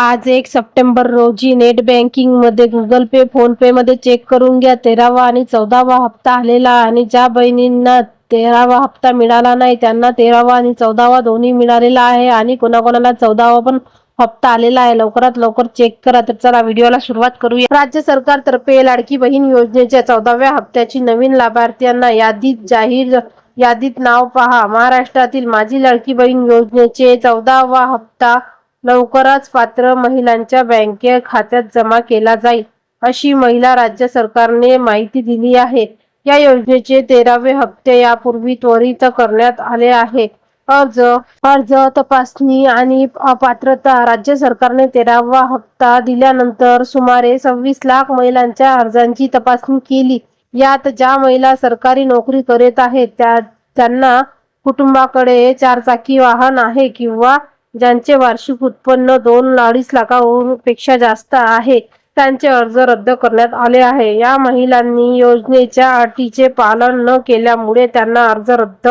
आज एक सप्टेंबर रोजी नेट बँकिंगमध्ये गुगल पे फोन पे मध्ये चेक करून घ्या. तेरावा आणि चौदावा हप्ता आलेला आणि ज्या बहिणींना तेरावा हप्ता मिळाला नाही त्यांना तेरावा आणि चौदावा दोन्ही मिळालेला आहे आणि कोणाकोणाला चौदावा पण हप्ता आलेला आहे. लवकरात लवकर चेक करा. तर चला व्हिडिओला सुरुवात करूया. राज्य सरकारतर्फे लाडकी बहीण योजनेच्या चौदाव्या हप्त्याची नवीन लाभार्थ्यांना यादीत जाहीर यादीत नाव पहा. महाराष्ट्रातील माझी लाडकी बहीण योजनेचे चौदावा हप्ता लवकरच पात्र महिलांच्या बँक खात्यात जमा केला जाईल अशी महिला राज्य सरकारने माहिती दिली आहे. या योजनेचे तेरावे हप्ते यापूर्वी त्वरित करण्यात आले आहे. अर्ज अर्ज तपासणी आणि पात्रता राज्य सरकारने तेरावा हप्ता दिल्यानंतर सुमारे सव्वीस लाख महिलांच्या अर्जांची तपासणी केली. यात ज्या महिला सरकारी नोकरी करीत आहेत त्या त्यांना कुटुंबाकडे चारचाकी वाहन आहे किंवा ज्यांचे वार्षिक उत्पन्न दोन अडीच लाखापेक्षा जास्त आहे त्यांचे अर्ज रद्द करण्यात आले आहे. या महिलांनी योजनेच्या अटीचे पालन न केल्यामुळे त्यांना अर्ज रद्द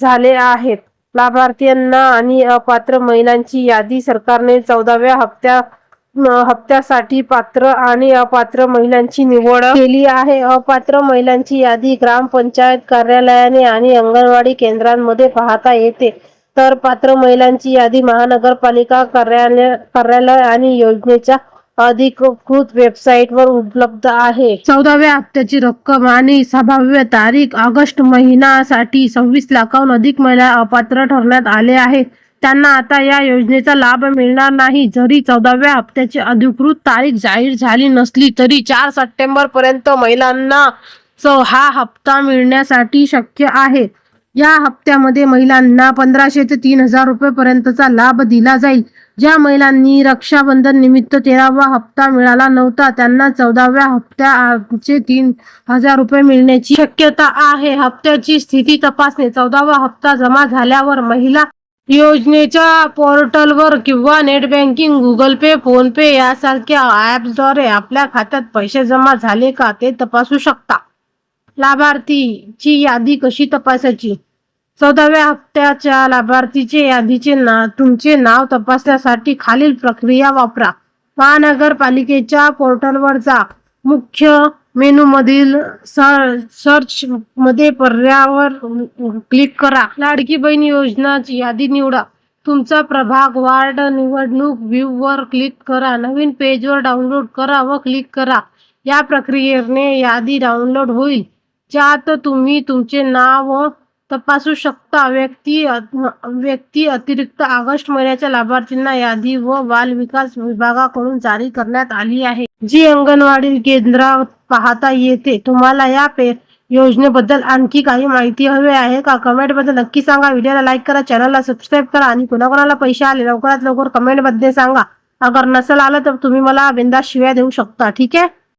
झाले आहेत. लाभार्थ्यांना आणि अपात्र महिलांची यादी सरकारने चौदाव्या हप्त्या हप्त्यासाठी पात्र आणि अपात्र महिलांची निवड केली आहे. अपात्र महिलांची यादी ग्रामपंचायत कार्यालयाने आणि अंगणवाडी केंद्रांमध्ये पाहता येते. तर पात्र महिलांची यादी महानगरपालिका कार्यालय कार्यालय आणि योजनेच्या अधिकृत वेबसाईटवर उपलब्ध आहे. चौदाव्या हप्त्याची रक्कम आणि संभाव्य तारीख ऑगस्ट महिन्यासाठी सव्वीस लाखाहून अधिक महिला अपात्र ठरण्यात आले आहेत. त्यांना आता या योजनेचा लाभ मिळणार नाही. जरी चौदाव्या हप्त्याची अधिकृत तारीख जाहीर झाली नसली तरी चार सप्टेंबर पर्यंत महिलांना हा हप्ता मिळण्यासाठी शक्य आहे. या हप्त्यामध्ये महिलांना पंधराशे ते तीन हजार रुपये पर्यंतचा लाभ दिला जाईल. ज्या महिलांनी रक्षाबंधन निमित्त तेरावा हप्ता मिळाला नव्हता त्यांना चौदाव्या हप्त्याचे तीन हजार रुपये मिळण्याची शक्यता आहे. हप्त्याची स्थिती तपासणे. चौदावा हप्ता जमा झाल्यावर महिला योजनेच्या पोर्टलवर किंवा net banking Google Pay PhonePe यासारख्या ॲप्सद्वारे आपल्या खात्यात पैसे जमा झाले का ते तपासू शकता. लाभार्थीची यादी कशी तपासायची? चौदाव्या हप्त्याच्या लाभार्थीचे यादीचे ना तुमचे नाव तपासण्यासाठी खालील प्रक्रिया वापरा. महानगरपालिकेच्या पोर्टलवर जा. मुख्य मेनूमधील सर्च मध्ये पर्यावर क्लिक करा. लाडकी बहीण योजनाची यादी निवडा. तुमचा प्रभाग वार्ड निवडणूक व्ह्यू वर क्लिक करा. नवीन पेजवर डाउनलोड करा व क्लिक करा. या प्रक्रियेने यादी डाउनलोड होईल. ज्यात तुम्ही तुमचे नाव तपासू शकता. व्यक्ती व्यक्ती अतिरिक्त ऑगस्ट महिन्याच्या लाभार्थींना यादी व बाल विकास विभागाकडून जारी करण्यात आली आहे. जी अंगणवाडी केंद्रात पाहता येते. तुम्हाला या पे योजनेबद्दल आणखी काही माहिती हवी आहे का? कमेंटमध्ये नक्की सांगा. व्हिडिओला लाईक करा चॅनलला सबस्क्राईब करा आणि कोणाकोणाला पैसे आले लवकरात लवकर कमेंटमध्ये सांगा. अगर नसेल आलं तर तुम्ही मला बिंदा शिव्या देऊ शकता. ठीक आहे?